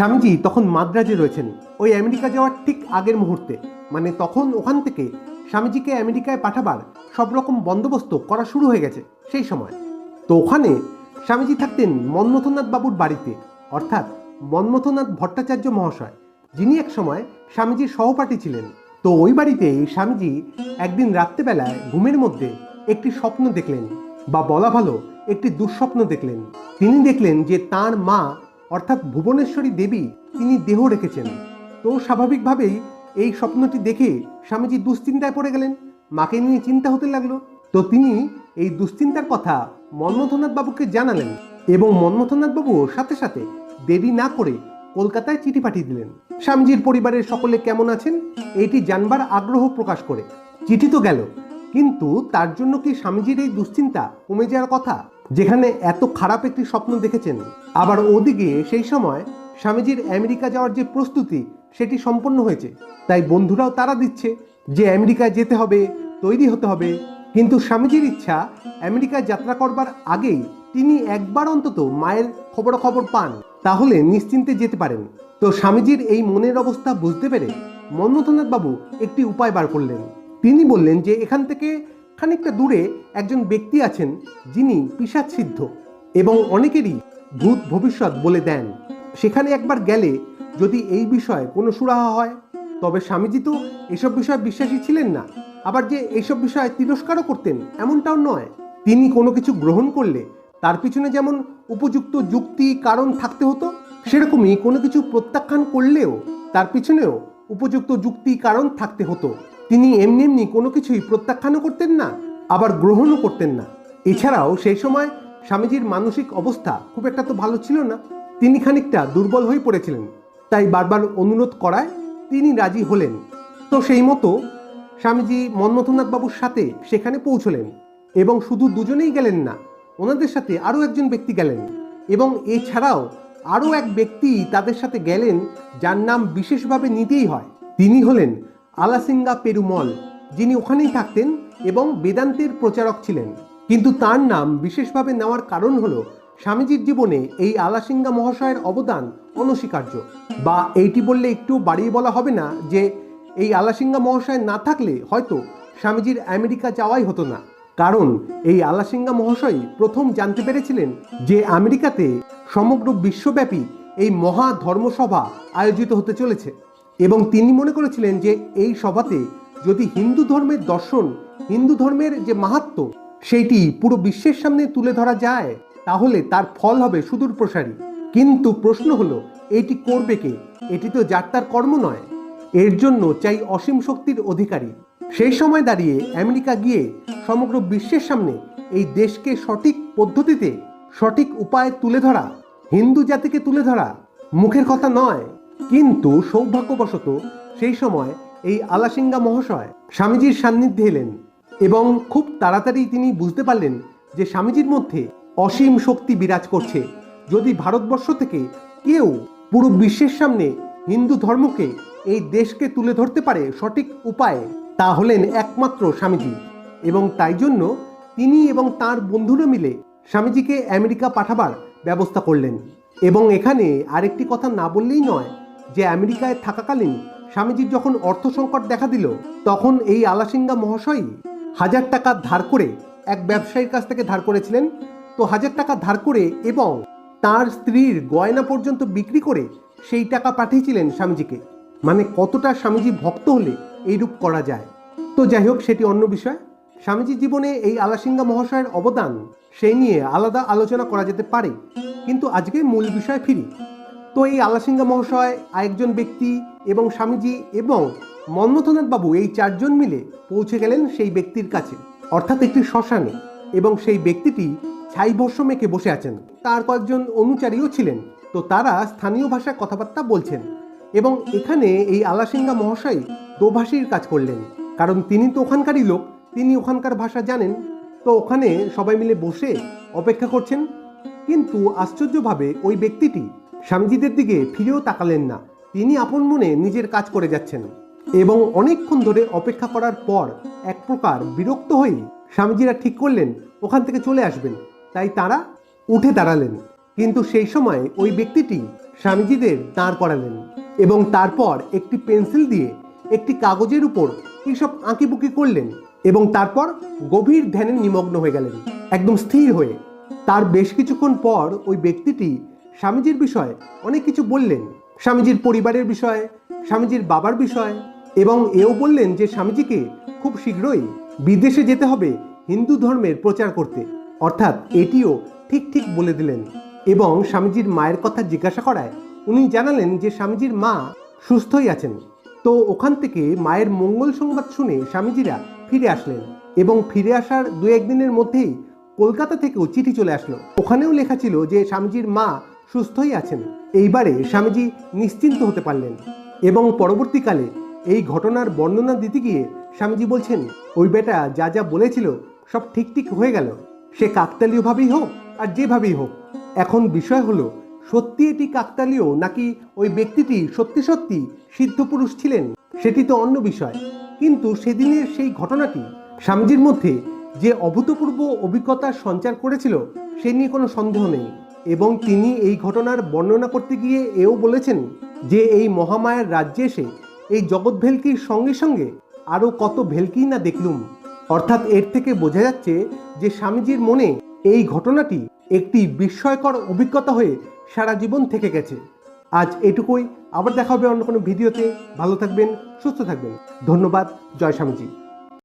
স্বামীজি তখন মাদ্রাজে রয়েছেন। ওই আমেরিকা যাওয়ার ঠিক আগের মুহূর্তে। মানে তখন ওখান থেকে স্বামীজিকে আমেরিকায় পাঠাবার সব রকম বন্দোবস্ত করা শুরু হয়ে গেছে সেই সময়। তো ওখানে স্বামীজি থাকতেন মন্মথনাথ বাবুর বাড়িতে, অর্থাৎ মন্মথনাথ ভট্টাচার্য মহাশয়, যিনি এক সময় স্বামীজির সহপাঠী ছিলেন। তো ওই বাড়িতে স্বামীজি একদিন রাত্রেবেলায় ঘুমের মধ্যে একটি স্বপ্ন দেখলেন, বা বলা ভালো একটি দুঃস্বপ্ন দেখলেন। তিনি দেখলেন যে তার মা অর্থাৎ ভুবনেশ্বরী দেবী তিনি দেহ রেখেছেন। তো স্বাভাবিকভাবেই এই স্বপ্নটি দেখে স্বামীজি দুশ্চিন্তায় পড়ে গেলেন। মাকে নিয়ে চিন্তা হতে লাগল। তো তিনি এই দুশ্চিন্তার কথা বাবুকে জানালেন এবং বাবু সাথে সাথে দেরি না করে কলকাতায় চিঠি পাঠিয়ে দিলেন। স্বামীজির পরিবারের সকলে কেমন আছেন? এটি জানবার আগ্রহ প্রকাশ করে। চিঠি তো গেল, কিন্তু তার জন্য কি স্বামীজির এই দুশ্চিন্তা কমে যাওয়ার কথা? যেখানে এত খারাপ একটি স্বপ্ন দেখেছেন। আবার ওদিকে সেই সময় স্বামীজির আমেরিকা যাওয়ার যে প্রস্তুতি, সেটি সম্পন্ন হয়েছে। তাই বন্ধুরাও তারা দিচ্ছে যে আমেরিকায় যেতে হবে, তৈরি হতে হবে। কিন্তু স্বামীজির ইচ্ছা আমেরিকায় যাত্রা করবার আগেই তিনি একবার অন্তত মায়ের খবরাখবর পান। তাহলে নিশ্চিন্তে যেতে পারেন। তো স্বামীজির এই মনের অবস্থা বুঝতে পেরে বাবু একটি উপায় বার করলেন। তিনি বললেন যে এখান থেকে খানিকটা দূরে একজন ব্যক্তি আছেন যিনি পিসাদ সিদ্ধ এবং অনেকেরই ভূত ভবিষ্যৎ বলে দেন। সেখানে একবার গেলে যদি এই বিষয়ে কোনো সুরাহা হয়, তবে স্বামীজি তো এসব বিষয়ে বিশ্বাসী ছিলেন না। আবার যে এইসব বিষয়ে তিরস্কারও করতেন, এমনটাও নয়। তিনি কোনো কিছু গ্রহণ করলে তার পিছনে যেমন উপযুক্ত যুক্তি, কারণ থাকতে হতো, সেরকমই কোনো কিছু প্রত্যাখ্যান করলেও তার পিছনেও উপযুক্ত যুক্তি, কারণ থাকতে হতো। তিনি এমনি এমনি কোনো কিছুই প্রত্যাখ্যানও করতেন না, আবার গ্রহণও করতেন না। এছাড়াও সেই সময় স্বামীজির মানসিক অবস্থা খুব একটা তো ভালো ছিল না। তিনি খানিকটা দুর্বল হয়ে পড়েছিলেন, তাই বারবার অনুরোধ করায় তিনি রাজি হলেন। তো সেই মতো স্বামীজি বাবুর সাথে সেখানে পৌঁছলেন এবং শুধু দুজনেই গেলেন না, ওনাদের সাথে আরও একজন ব্যক্তি গেলেন এবং এছাড়াও আরও এক ব্যক্তি তাদের সাথে গেলেন যার নাম বিশেষভাবে নিতেই হয়। তিনি হলেন আলাসিঙ্গা পেরুমল, যিনি ওখানেই থাকতেন এবং বেদান্তের প্রচারক ছিলেন। কিন্তু তার নাম বিশেষভাবে নেওয়ার কারণ হলো স্বামীজির জীবনে এই আলাসিঙ্গা মহাশয়ের অবদান অনস্বীকার্য। বা এইটি বললে একটু বাড়িয়ে বলা হবে না যে, এই আলাসিঙ্গা মহাশয় না থাকলে হয়তো স্বামীজির আমেরিকা যাওয়াই হতো না। কারণ এই আলাসিঙ্গা মহাশয় প্রথম জানতে পেরেছিলেন যে আমেরিকাতে সমগ্র বিশ্বব্যাপী এই মহা ধর্মসভা আয়োজিত হতে চলেছে। এবং তিনি মনে করেছিলেন যে এই সভাতে যদি হিন্দু ধর্মের দর্শন, হিন্দু ধর্মের যে মাহাত্ম, সেইটি পুরো বিশ্বের সামনে তুলে ধরা যায়, তাহলে তার ফল হবে সুদূর প্রসারী। কিন্তু প্রশ্ন হলো, এটি করবে কে? এটি তো যার তার কর্ম নয়। এর জন্য চাই অসীম শক্তির অধিকারী। সেই সময় দাঁড়িয়ে আমেরিকা গিয়ে সমগ্র বিশ্বের সামনে এই দেশকে সঠিক পদ্ধতিতে সঠিক উপায়ে তুলে ধরা, হিন্দু জাতিকে তুলে ধরা মুখের কথা নয়। কিন্তু সৌভাগ্যবশত সেই সময় এই আলাসিঙ্গা মহাশয় স্বামীজির সান্নিধ্যে এলেন এবং খুব তাড়াতাড়ি তিনি বুঝতে পারলেন যে স্বামীজির মধ্যে অসীম শক্তি বিরাজ করছে। যদি ভারতবর্ষ থেকে কেউ পুরো বিশ্বের সামনে হিন্দু ধর্মকে এই দেশকে তুলে ধরতে পারে সঠিক উপায়ে, তা হলেন একমাত্র স্বামীজি। এবং তাই জন্য তিনি এবং তার বন্ধুরা মিলে স্বামীজিকে আমেরিকা পাঠাবার ব্যবস্থা করলেন। এবং এখানে আরেকটি কথা না বললেই নয় যে আমেরিকায় থাকাকালীন স্বামীজির যখন অর্থ সংকট দেখা দিল, তখন এই আলাসিঙ্গা মহাশয় হাজার টাকা ধার করে এক ব্যবসায়ীর কাছ থেকে ধার করেছিলেন। তো হাজার টাকা ধার করে এবং তার স্ত্রীর গয়না পর্যন্ত বিক্রি করে সেই টাকা পাঠিয়েছিলেন স্বামীজিকে। মানে কতটা স্বামীজি ভক্ত হলে এইরূপ করা যায়। তো যাই হোক, সেটি অন্য বিষয়। স্বামীজির জীবনে এই আলাসিঙ্গা মহাশয়ের অবদান সেই নিয়ে আলাদা আলোচনা করা যেতে পারে। কিন্তু আজকে মূল বিষয় ফিরি। তো এই আলাসিঙ্গা মহাশয়, আরেকজন ব্যক্তি এবং স্বামীজি এবং মন্মথনাথ বাবু এই চারজন মিলে পৌঁছে গেলেন সেই ব্যক্তির কাছে, অর্থাৎ একটি শ্মশানে এবং সেই ব্যক্তিটি ছাই ভস্য মেখে বসে আছেন। তার কয়েকজন অনুচারীও ছিলেন, তো তারা স্থানীয় ভাষায় কথাবার্তা বলছেন এবং এখানে এই আলাসিঙ্গা মহাশয় দোভাষীর কাজ করলেন, কারণ তিনি তো ওখানকারই লোক, তিনি ওখানকার ভাষা জানেন, তো ওখানে সবাই মিলে বসে অপেক্ষা করছেন। কিন্তু আশ্চর্যভাবে ওই ব্যক্তিটি স্বামীজিদের দিকে ফিরেও তাকালেন না। তিনি আপন মনে নিজের কাজ করে যাচ্ছেন এবং অনেকক্ষণ ধরে অপেক্ষা করার পর এক প্রকার বিরক্ত হয়ে স্বামীজিরা ঠিক করলেন, ওখান থেকে চলে আসবেন। তাই তারা উঠে দাঁড়ালেন। কিন্তু সেই সময় ওই ব্যক্তিটি স্বামীজিদের দাঁড় করালেন এবং তারপর একটি পেন্সিল দিয়ে একটি কাগজের উপর এইসব আঁকিবুকি করলেন এবং তারপর গভীর ধ্যানে নিমগ্ন হয়ে গেলেন, একদম স্থির হয়ে। তার বেশ কিছুক্ষণ পর ওই ব্যক্তিটি স্বামীজির বিষয়ে অনেক কিছু বললেন। স্বামীজির পরিবারের বিষয়ে, স্বামীজির বাবার বিষয়ে এবং এও বললেন যে স্বামীজিকে খুব শীঘ্রই বিদেশে যেতে হবে হিন্দু ধর্মের প্রচার করতে। অর্থাৎ এটিও ঠিক ঠিক বলে দিলেন এবং স্বামীজির মায়ের কথা জিজ্ঞাসা করায় উনি জানালেন যে স্বামীজির মা সুস্থই আছেন। তো ওখান থেকে মায়ের মঙ্গল সংবাদ শুনে স্বামীজিরা ফিরে আসলেন এবং ফিরে আসার দু একদিনের মধ্যেই কলকাতা থেকেও চিঠি চলে আসলো। ওখানেও লেখা ছিল যে স্বামীজির মা সুস্থই আছেন। এইবারে স্বামীজি নিশ্চিন্ত হতে পারলেন এবং পরবর্তীকালে এই ঘটনার বর্ণনা দিতে গিয়ে স্বামীজি বলছেন, ওই বেটা যা যা বলেছিল সব ঠিক ঠিক হয়ে গেল। সে কাকতালীয়ভাবেই হোক আর যেভাবেই হোক। এখন বিষয় হলো, সত্যি এটি কাকতালীয় নাকি ওই ব্যক্তিটি সত্যি সত্যি সিদ্ধ পুরুষ ছিলেন? সেটি তো অন্য বিষয়। কিন্তু সেদিনের সেই ঘটনাটি স্বামীজির মধ্যে যে অভূতপূর্ব অভিজ্ঞতার সঞ্চার করেছিল, সে নিয়ে কোনো সন্দেহ নেই। এবং তিনি এই ঘটনার বর্ণনা করতে গিয়ে এও বলেছেন যে এই মহামায়ার রাজ্যে এসে এই জগৎ ভেলকির সঙ্গে সঙ্গে আরও কত ভেলকি না দেখলুম। অর্থাৎ এর থেকে বোঝা যাচ্ছে যে স্বামীজির মনে এই ঘটনাটি একটি বিস্ময়কর অভিজ্ঞতা হয়ে সারা জীবন থেকে গেছে। আজ এটুকুই, আবার দেখা হবে অন্য কোনো ভিডিওতে। ভালো থাকবেন, সুস্থ থাকবেন। ধন্যবাদ, জয় স্বামীজি।